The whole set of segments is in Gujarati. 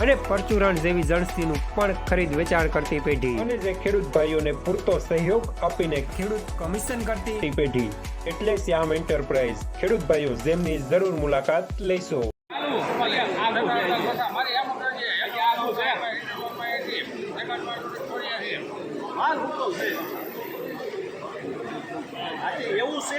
અને પરચુરણ જેવી જણસીનું પણ ખરીદ વેચાણ કરતી પેઢી. અને જે ખેડૂત ભાઈઓને પૂરતો સહયોગ આપીને ખેડૂત કમિશન કરતી પેઢી. એટલે શ્યામ એન્ટરપ્રાઇઝ ખેડૂત ભાઈઓ, જેમની જરૂર મુલાકાત લેશો. એવું છે.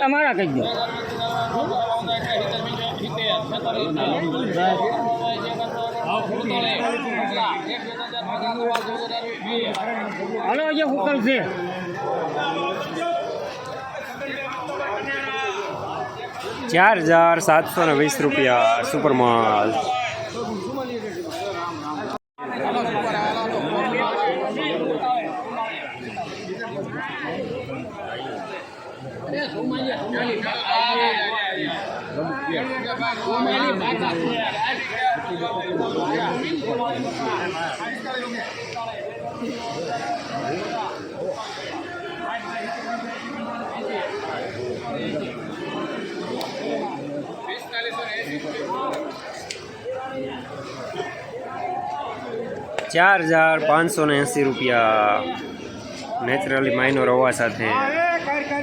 તમારા કહી દો. હલો જે હુકલ છે. ચાર હજાર સાતસો ને વીસ રૂપિયા સુપરમાલ ચાર હજાર પાંચસો ને એંસી રૂપિયા. નેચરલી માઇનોર હોવા સાથે.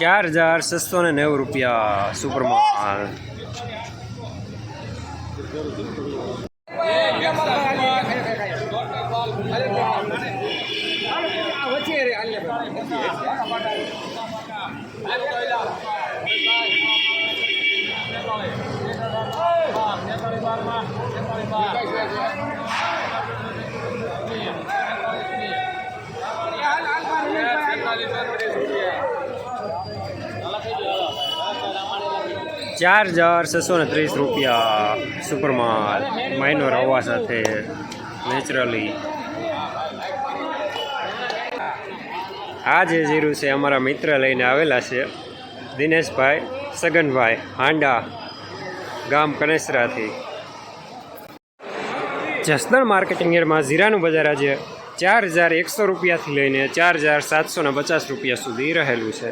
ચાર હજાર છસો ને નેવું રૂપિયા સુપરમાલ ચાર હજાર છસો ને ત્રીસ રૂપિયા સુપરમાલ માઇનોર હવા સાથે નેચરલી આ જે જીરું છે અમારા મિત્ર લઈને આવેલા છે, દિનેશભાઈ સગનભાઈ, હાંડા, ગામ કનેસરાથી. જસદણ માર્કેટિંગ એરમાં જીરાનું બજાર આજે ચાર હજાર એકસો રૂપિયાથી લઈને ચાર હજાર સાતસો ને પચાસ રૂપિયા સુધી રહેલું છે.